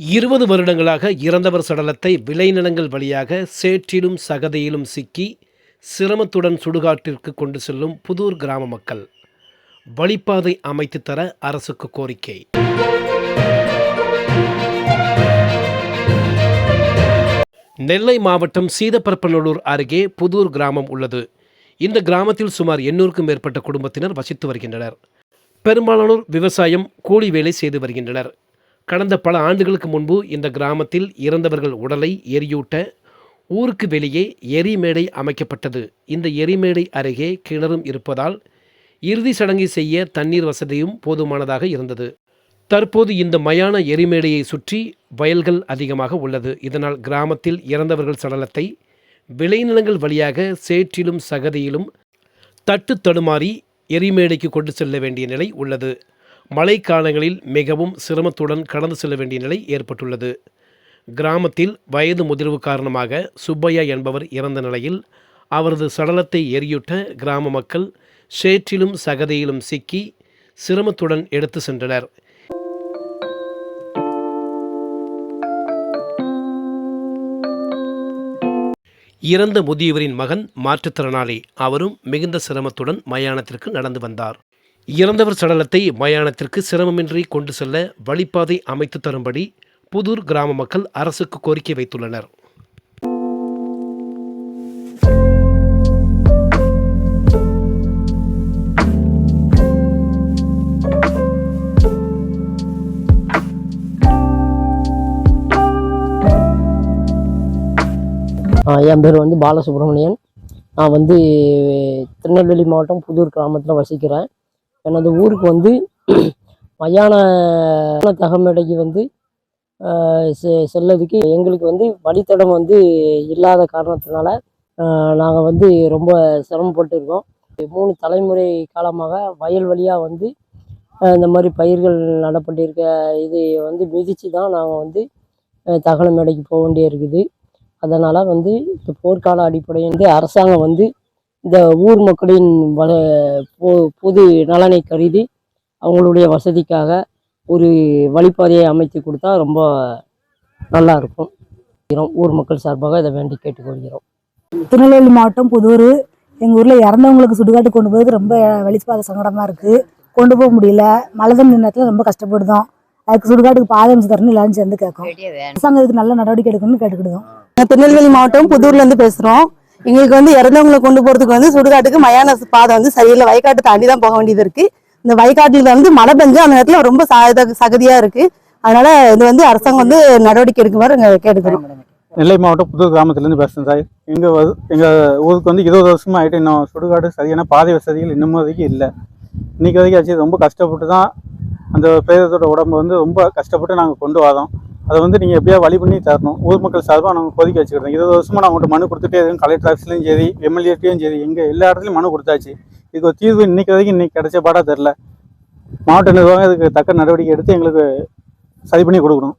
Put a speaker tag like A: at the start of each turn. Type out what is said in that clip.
A: இருபது வருடங்களாக இறந்தவர் சடலத்தை விளைநிலங்கள் வழியாக சேற்றிலும் சகதியிலும் சிக்கி சிரமத்துடன் சுடுகாட்டிற்கு கொண்டு செல்லும் புதூர் கிராம மக்கள். வழிப்பாதை அமைத்து தர அரசுக்கு கோரிக்கை. நெல்லை மாவட்டம் சீதப்பரப்பநல்லூர் அருகே புதூர் கிராமம் உள்ளது. இந்த கிராமத்தில் சுமார் எண்ணூறுக்கும் மேற்பட்ட குடும்பத்தினர் வசித்து வருகின்றனர். பெரும்பாலானோர் விவசாயம் கூலி வேலை செய்து வருகின்றனர். கடந்த பல ஆண்டுகளுக்கு முன்பு இந்த கிராமத்தில் இறந்தவர்கள் உடலை எரியூட்ட ஊருக்கு வெளியே எரிமேடை அமைக்கப்பட்டது. இந்த எரிமேடை அருகே கிணறும் இருப்பதால் இறுதி சடங்கை செய்ய தண்ணீர் வசதியும் போதுமானதாக இருந்தது. தற்போது இந்த மயான எரிமேடையை சுற்றி வயல்கள் அதிகமாக உள்ளது. இதனால் கிராமத்தில் இறந்தவர்கள் சடலத்தை விளைநிலங்கள் வழியாக சேற்றிலும் சகதியிலும் தட்டு தடுமாறி எரிமேடைக்கு கொண்டு செல்ல வேண்டிய நிலை உள்ளது. மழைக்காலங்களில் மிகவும் சிரமத்துடன் கடந்து செல்ல வேண்டிய நிலை ஏற்பட்டுள்ளது. கிராமத்தில் வயது முதிர்வு காரணமாக சுப்பையா என்பவர் இறந்த நிலையில் அவரது சடலத்தை எரியூட்ட கிராம மக்கள் சேற்றிலும் சகதியிலும் சிக்கி சிரமத்துடன் எடுத்து சென்றனர். இறந்த முதியவரின் மகன் மாற்றுத்திறனாளி. அவரும் மிகுந்த சிரமத்துடன் மயானத்திற்கு நடந்து வந்தார். இறந்தவர் சடலத்தை மயானத்திற்கு சிரமமின்றி கொண்டு செல்ல வழிப்பாதை அமைத்து தரும்படி புதூர் கிராம மக்கள் அரசுக்கு கோரிக்கை வைத்துள்ளனர்.
B: என் பேர் வந்து பாலசுப்ரமணியன். நான் வந்து திருநெல்வேலி மாவட்டம் புதூர் கிராமத்தில் வசிக்கிறேன். எனது ஊருக்கு வந்து மயான தகமேடைக்கு வந்து செ- செல்லதுக்கு எங்களுக்கு வந்து வழித்தடம் வந்து இல்லாத காரணத்தினால நாங்கள் வந்து ரொம்ப சிரமப்பட்டு இருக்கோம் மூணு தலைமுறை காலமாக வயல் வழியாக வந்து இந்த மாதிரி பயிர்கள் நடப்பட்டிருக்க இது வந்து மிதித்து தான் நாங்கள் வந்து தகன மேடைக்கு போக வேண்டிய இருக்குது அதனால் வந்து இந்த போர்க்கால அடிப்படையில் வந்து அரசாங்கம் வந்து இந்த ஊர் மக்களின் வள பொ பொது நலனை கருதி அவங்களுடைய வசதிக்காக ஒரு வழிப்பாதையை அமைத்து கொடுத்தா ரொம்ப நல்லா இருக்கும் ஊர் மக்கள் சார்பாக இதை வேண்டி கேட்டுக்கொள்கிறோம்.
C: திருநெல்வேலி மாவட்டம் புதூர். எங்கள் ஊரில் இறந்தவங்களுக்கு சுடுகாட்டு கொண்டு போகிறது ரொம்ப வெளிப்பாத சங்கடமாக இருக்குது கொண்டு போக முடியல. மழை தண்ணி நேரத்தில் ரொம்ப கஷ்டப்படுதோம். அதுக்கு சுடுகாட்டுக்கு பாதை அமைச்சு தரணும் எல்லாரும் சேர்ந்து கேட்கும் அரசாங்கம் இதுக்கு நல்ல நடவடிக்கை எடுக்கணும்னு கேட்டுக்கிடுவோம்
D: நாங்க திருநெல்வேலி மாவட்டம் புதூர்ல இருந்து பேசுறோம். எங்களுக்கு வந்து இறந்தவங்களை கொண்டு போகிறதுக்கு வந்து சுடுகாட்டுக்கு மயான பாதை வந்து சரியில்லை. வயக்காட்டு தாண்டி தான் போக வேண்டியது இருக்குது இந்த வயக்காட்டில் வந்து மழை பெஞ்சு அந்த நேரத்தில் ரொம்ப ச- இருக்குது இருக்கு. அதனால இது வந்து அரசாங்கம் வந்து நடவடிக்கை எடுக்குமாறு நாங்க கேட்டுக்கிறோம்.
E: நெல்லை மாவட்டம் புது கிராமத்துலேருந்து பேசுகிறேன் சார். எங்கள் எங்கள் ஊருக்கு வந்து இருபது வருஷமாக ஆகிட்டு இன்னும் சுடுகாடு சரியான பாதை வசதிகள் இன்னமும் வரைக்கும் இல்லை. இன்றைக்கி வரைக்கும் ஆச்சு. ரொம்ப கஷ்டப்பட்டு தான் அந்த பிரேதத்தோட உடம்பு வந்து ரொம்ப கஷ்டப்பட்டு நாங்கள் கொண்டு வரோம். அதை வந்து நீங்கள் எப்படியா வழி பண்ணி தரணும்? ஊர் மக்கள் சார்பாக நாங்கள் கொதிக்க வச்சுக்கிறோம். இருபது வருஷமாக நான் உங்கள்கிட்ட மனு கொடுத்துட்டே இருக்கோம் கலெக்டர் ஆஃபீஸ்லையும் சரி எம்எல்ஏட்டையும் சரி எங்கே எல்லா இடத்துலையும் மனு கொடுத்தாச்சு. இதுக்கு ஒரு தீர்வு இன்னைக்கு வரைக்கும் இன்னைக்கு கிடைச்ச பாடாக தெரில மாவட்ட நிர்வாகம் இதுக்கு தக்க நடவடிக்கை எடுத்து எங்களுக்கு சரி பண்ணி கொடுக்கணும்.